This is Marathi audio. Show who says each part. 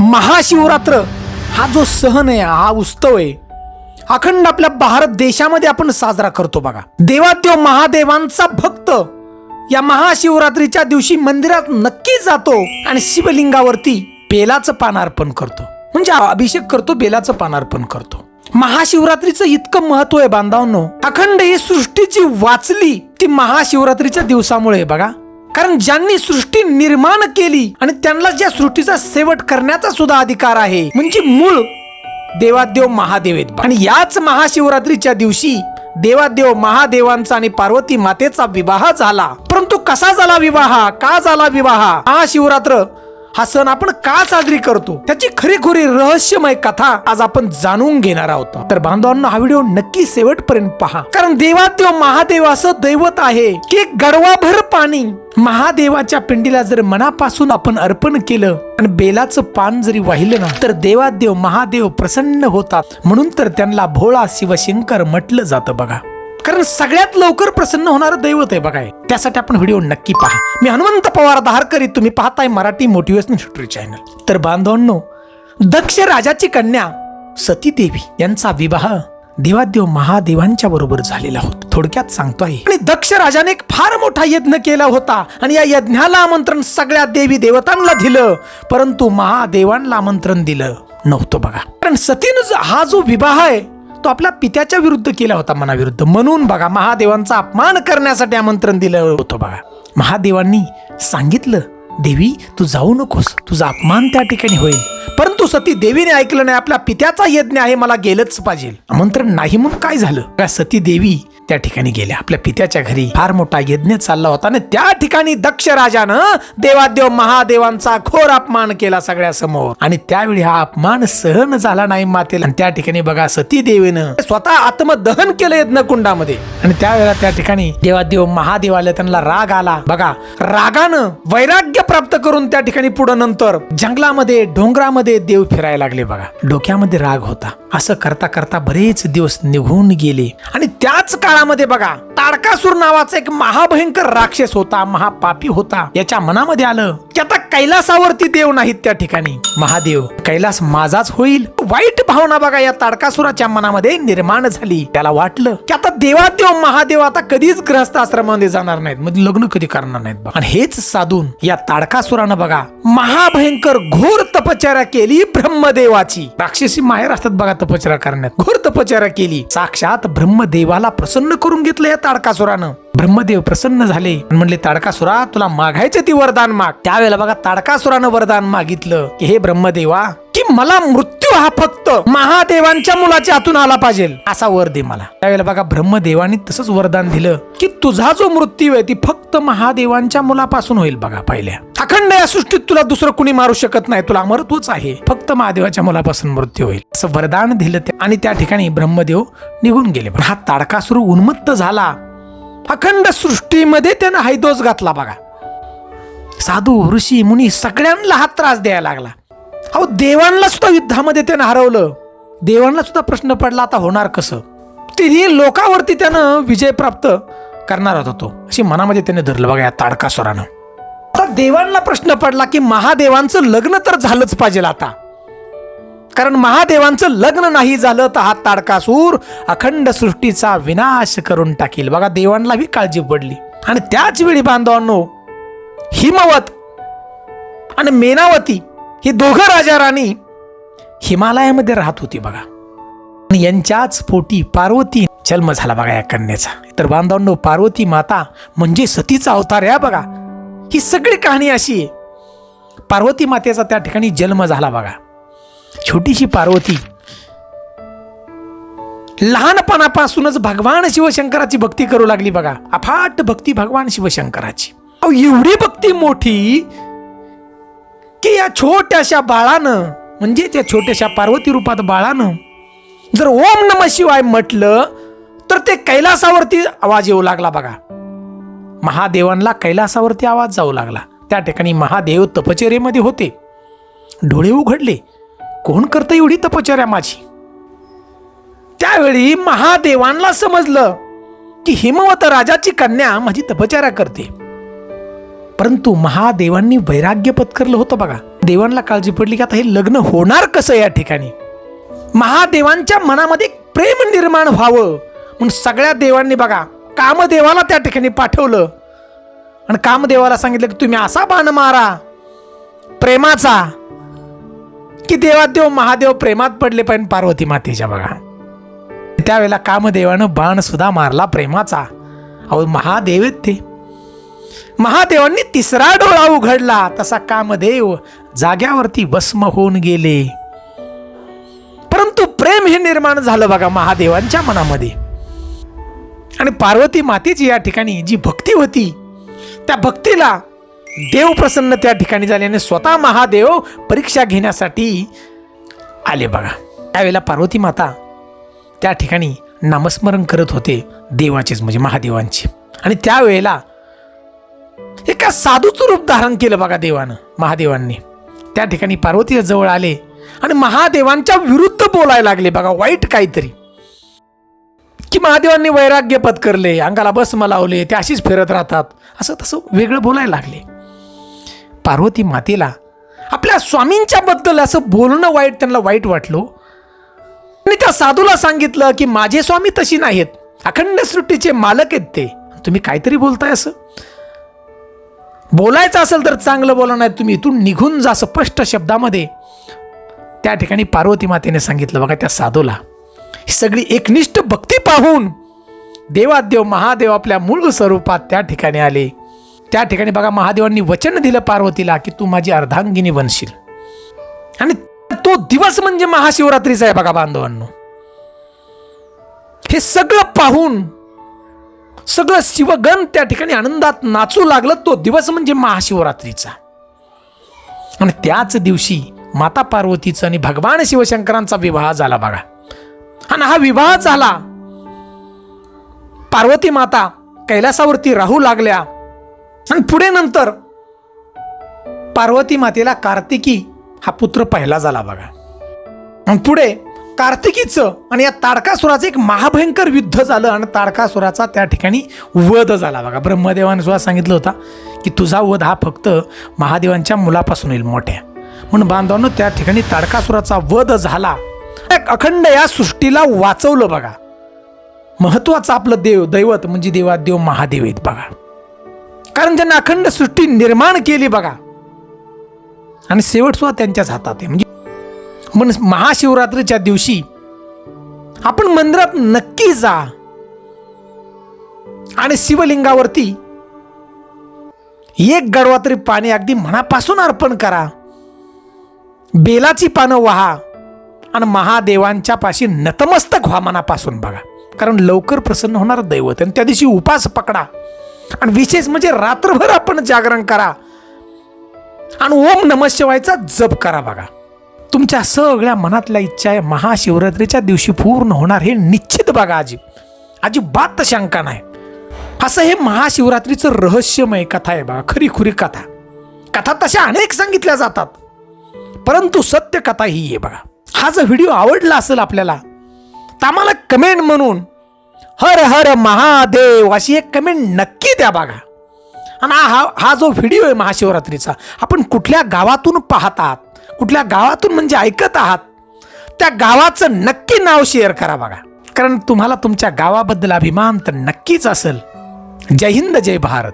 Speaker 1: महाशिवरात्र हा जो सहन आहे हा उत्सव आहे अखंड आपल्या भारत देशामध्ये आपण साजरा करतो बघा. देवादेव महादेवांचा भक्त या महाशिवरात्रीच्या दिवशी मंदिरात नक्की जातो आणि शिवलिंगावरती बेलाचं पान अर्पण करतो. म्हणजे अभिषेक करतो बेलाचं पान अर्पण करतो. महाशिवरात्रीचं इतकं महत्त्व आहे बांधवांनो. अखंड ही सृष्टीची वाचली ती महाशिवरात्रीच्या दिवसामुळे आहे बघा. कारण ज्यांनी सृष्टी निर्माण केली आणि त्यांना ज्या सृष्टीचा शेवट करण्याचा सुद्धा अधिकार आहे म्हणजे मूळ देवादेव महादेव आहेत आणि याच महाशिवरात्रीच्या दिवशी देवादेव महादेवांचा आणि पार्वती मातेचा विवाह झाला. परंतु कसा झाला विवाह? का झाला विवाह? महाशिवरात्र हा सण आपण का साजरी करतो? त्याची खरीखुरी रहस्यमय कथा आज आपण जाणून घेणार आहोत. तर बांधवांना हा व्हिडिओ नक्की शेवटपर्यंत पहा. कारण देवादेव महादेव असं दैवत आहे की गडवाभर पाणी महादेवाच्या पिंडीला जर मनापासून आपण अर्पण केलं आणि बेलाचं पान जरी वाहिलं ना तर देवादेव महादेव प्रसन्न होतात. म्हणून तर त्यांना भोळा शिवशंकर म्हटलं जातं बघा. कारण सगळ्यात लवकर प्रसन्न होणारं दैवत आहे बघाय त्यासाठी आपण व्हिडिओ नक्की पहा. मी हनुमंत पवार दहारकरी तुम्ही पाहताय मराठी मोटिवेशनल हिस्ट्री चॅनल तर बांधवांनो दक्ष राजाची कन्या सती देवी यांचा विवाह देवादेव महादेवांच्या बरोबर झालेला होता. थोडक्यात सांगतोय. आणि दक्ष राजाने एक फार मोठा यज्ञ केला होता. आणि या यज्ञाला आमंत्रण सगळ्या देवी देवतांना दिलं. परंतु महादेवांना आमंत्रण दिलं नव्हतं बघा. कारण सतीनं जो- हा जो विवाह आहे तो आपल्या पित्याच्या विरुद्ध केला होता मनाविरुद्ध. म्हणून बघा महादेवांचा अपमान करण्यासाठी आमंत्रण दिलं होतं बघा. महादेवांनी सांगितलं देवी तू जाऊ नकोस. तुझा अपमान त्या ठिकाणी होईल. परंतु सती देवीने ऐकलं नाही. आपल्या पित्याचा यज्ञ आहे मला गेलंच पाहिजे. आमंत्रण नाही म्हणून काय झालं? सती देवी त्या ठिकाणी गेल्या. आपल्या पित्याच्या घरी फार मोठा यज्ञ चालला होता आणि त्या ठिकाणी दक्ष राजानं देवादेव महादेवांचा घोर अपमान केला सगळ्या समोर आणि त्यावेळी हा अपमान सहन झाला नाही मातेला. आणि त्या ठिकाणी बघा सती देवीनं स्वतः आत्मदहन केलं यज्ञ कुंडामध्ये आणि त्यावेळेला त्या ठिकाणी देवादेव महादेवाला त्यांना राग आला. बघा रागानं वैराग्य प्राप्त करून त्या ठिकाणी पुढं नंतर जंगलामध्ये डोंगरामध्ये देव फिरायला लागले बघा. डोक्यामध्ये राग होता. असं करता करता बरेच दिवस निघून गेले. आणि त्याच काळामध्ये बघा ताडकासूर नावाचा एक महाभयंकर राक्षस होता महापापी होता. याच्या मनामध्ये आलं की आता कैलासावरती देव नाहीत त्या ठिकाणी. महादेव कैलास माझाच होईल? वाईट भावना बघा या ताडकासुराच्या मनामध्ये निर्माण झाली. त्याला वाटलं की आता देवादेव महादेव आता कधीच ग्रहस्थ आश्रमामध्ये जाणार नाहीत. म्हणजे लग्न कधी करणार नाहीत आणि हेच साधून या ताडकासुरानं बघा. महाभयंकर घोर तपश्चर्या केली ब्रह्मदेवाची. राक्षसी माहेर असतात बघा तपश्चर्या करण्यात. घोर तपश्चर्या केली. साक्षात ब्रह्मदेवाला प्रसन्न करून घेतलं या ताडकासुरानं. ब्रह्मदेव प्रसन्न झाले. आणि म्हणले ताडकासुरा तुला मागायचं ती वरदान माग. त्यावेळेला बघा ताडकासुरानं वरदान मागितलं की हे ब्रह्मदेवा की मला मृत्यू हा फक्त महादेवांच्या मुलाच्या हातून आला पाहिजे. असा वर दे मला. त्यावेळेला बघा ब्रह्मदेवाने तसंच वरदान दिलं की तुझा जो मृत्यू आहे ती फक्त महादेवांच्या मुलापासून होईल बघा पहिल्या. अखंड या सृष्टीत तुला दुसरं कुणी मारू शकत नाही. तुला अमरत्वच आहे. फक्त महादेवाच्या मुलापासून मृत्यू होईल. असं वरदान दिलं ते आणि त्या ठिकाणी ब्रह्मदेव निघून गेले. पण हा ताडकासुर उन्मत्त झाला. अखंड सृष्टीमध्ये त्यानं हैदोस घातला बघा. साधू ऋषी मुनी सगळ्यांना हा त्रास द्यायला लागला. अहो देवांना सुद्धा युद्धामध्ये त्यानं हरवलं. देवांना सुद्धा प्रश्न पडला आता होणार कसं? तिन्ही लोकावरती त्यानं विजय प्राप्त करणार होता तो. अशी मनामध्ये त्याने धरलं बघा या ताडकासुरानं आता देवांना प्रश्न पडला की महादेवांचं लग्न तर झालंच पाहिजे आता. कारण महादेवांचं लग्न नाही झालं तर हा ताडकासूर अखंड सृष्टीचा विनाश करून टाकील. बघा देवांना बी काळजी पडली. आणि त्याच वेळी बांधवांनो हिमवत आणि मेनावती ही दोघं राजा राणी हिमालयामध्ये राहत होती बघा. आणि यांच्याच पोटी पार्वती जन्म झाला बघा या कन्याचा. तर बांधवांनो पार्वती माता म्हणजे सतीचा अवतार या बघा. ही सगळी कहाणी अशी आहे. पार्वती मातेचा त्या ठिकाणी जन्म झाला बघा. छोटीशी पार्वती लहानपणापासूनच भगवान शिवशंकराची भक्ती करू लागली बघा. अफाट भक्ती भगवान शिवशंकराची. अहो एवढी भक्ती मोठी की या छोट्याशा बाळानं म्हणजे त्या छोट्याशा पार्वती रूपात बाळानं जर ओम नम शिवाय म्हटलं तर ते कैलासावरती आवाज येऊ लागला बघा. महादेवांना कैलासावरती आवाज जाऊ लागला. त्या ठिकाणी महादेव तपचर्येमध्ये होते. डोळे उघडले. कोण करतं एवढी तपचर्या माझी? त्यावेळी महादेवांना समजलं की हिमवत राजाची कन्या माझी तपचर्या करते. परंतु महादेवांनी वैराग्य पत्करलं होतं बघा. देवांना काळजी पडली की आता हे लग्न होणार कसं या ठिकाणी? महादेवांच्या मनामध्ये प्रेम निर्माण व्हावं. म्हणून सगळ्या देवांनी बघा कामदेवाला त्या ठिकाणी पाठवलं. आणि कामदेवाला सांगितलं की तुम्ही असा बाण मारा प्रेमाचा की देवादेव महादेव प्रेमात पडले पाहिजे पार्वती मातेच्या बघा. त्यावेळेला कामदेवानं बाण सुद्धा मारला प्रेमाचा. अहो महादेव आहेत ते. महादेवांनी तिसरा डोळा उघडला. तसा कामदेव जाग्यावरती भस्म होऊन गेले. परंतु प्रेम हे निर्माण झालं बघा महादेवांच्या मनामध्ये. आणि पार्वती मातेची या ठिकाणी जी भक्ती होती त्या भक्तीला देव प्रसन्न त्या ठिकाणी झाले आणि स्वतः महादेव परीक्षा घेण्यासाठी आले बघा. त्यावेळेला पार्वती माता त्या ठिकाणी नामस्मरण करत होते देवाचेच म्हणजे महादेवांचे. आणि त्यावेळेला एका साधूचं रूप धारण केलं बघा देवानं महादेवांनी. त्या ठिकाणी पार्वतीच्या जवळ आले आणि महादेवांच्या विरुद्ध बोलायला लागले. बघा वाईट काहीतरी. की महादेवांनी वैराग्य पत्करले अंगाला भस्म लावले ते अशीच फिरत राहतात. असं तसं वेगळं बोलायला लागले. पार्वती मातेला आपल्या स्वामींच्या बद्दल असं बोलणं वाईट त्यांना वाईट वाटलो. आणि त्या साधूला सांगितलं की माझे स्वामी तशी नाहीत अखंड सृष्टीचे मालक आहेत ते. तुम्ही काहीतरी बोलताय असं? बोलायचं असेल तर चांगलं बोला नाही तुम्ही इथून निघून जा स्पष्ट शब्दामध्ये. त्या ठिकाणी पार्वती मातेने सांगितलं बघा त्या साधूला ही सगळी एकनिष्ठ भक्ती पाहून देवादेव महादेव आपल्या मूळ स्वरूपात त्या ठिकाणी आले. त्या ठिकाणी बघा महादेवांनी वचन दिलं पार्वतीला की तू माझी अर्धांगिनी बनशील. आणि तो दिवस म्हणजे महाशिवरात्रीचा आहे बघा बांधवांनो. हे सगळं पाहून सगळं शिवगण त्या ठिकाणी आनंदात नाचू लागलं. तो दिवस म्हणजे महाशिवरात्रीचा. आणि त्याच दिवशी माता पार्वतीचा आणि भगवान शिवशंकरांचा विवाह झाला बघा. आणि हा विवाह झाला. पार्वती माता कैलासावरती राहू लागल्या. आणि पुढे नंतर पार्वती मातेला कार्तिकी हा पुत्र पहिला झाला बघा. आणि पुढे कार्तिकीचं आणि या ताडकासुराचं एक महाभयंकर युद्ध झालं आणि ताडकासुराचा त्या ठिकाणी वध झाला. बघा ब्रह्मदेवाने सुद्धा सांगितलं होता की तुझा वध हा फक्त महादेवांच्या मुलापासून येईल मोठ्या. म्हणून बांधवांनो त्या ठिकाणी ताडकासुराचा वध झाला. एक अखंड या सृष्टीला वाचवलं बघा. महत्वाचं आपलं देव दैवत म्हणजे देवादेव महादेव आहेत बघा. कारण त्यांना अखंड सृष्टी निर्माण केली बघा. आणि शेवट सुद्धा त्यांच्याच हातात आहे. म्हणजे मन महाशिवरात्रीच्या दिवशी आपण मंदिरात नक्की जा. आणि शिवलिंगावरती एक गडवा तरी पाणी अगदी मनापासून अर्पण करा. बेलाची पानं व्हा आणि महादेवांच्या पाशी नतमस्तक व्हा मनापासून बघा. कारण लवकर प्रसन्न होणार दैवत आणि त्या दिवशी उपास पकडा. आणि विशेष म्हणजे रात्रभर आपण जागरण करा. आणि ओम नम शिवायचा जप करा बघा. तुमच्या सगळ्या मनातल्या इच्छा आहे महाशिवरात्रीच्या दिवशी पूर्ण होणार हे निश्चित बघा अजिब अजिबात शंका नाही. असं हे महाशिवरात्रीचं रहस्यमय कथा आहे बघा खरी खुरी कथा. कथा तशा अनेक सांगितल्या जातात. परंतु सत्य कथा ही आहे बघा. हा जर व्हिडिओ आवडला असेल आपल्याला तर आम्हाला कमेंट म्हणून हर हर महादेव अशी एक कमेंट नक्की द्या बघा. आणि हा हा जो व्हिडिओ आहे महाशिवरात्रीचा आपण कुठल्या गावातून पाहतात कुठल्या गावातून म्हणजे ऐकत आहात त्या गावाचं नक्की नाव शेअर करा बघा. कारण तुम्हाला तुमच्या गावाबद्दल अभिमान तर नक्कीच असेल. जय हिंद जय भारत.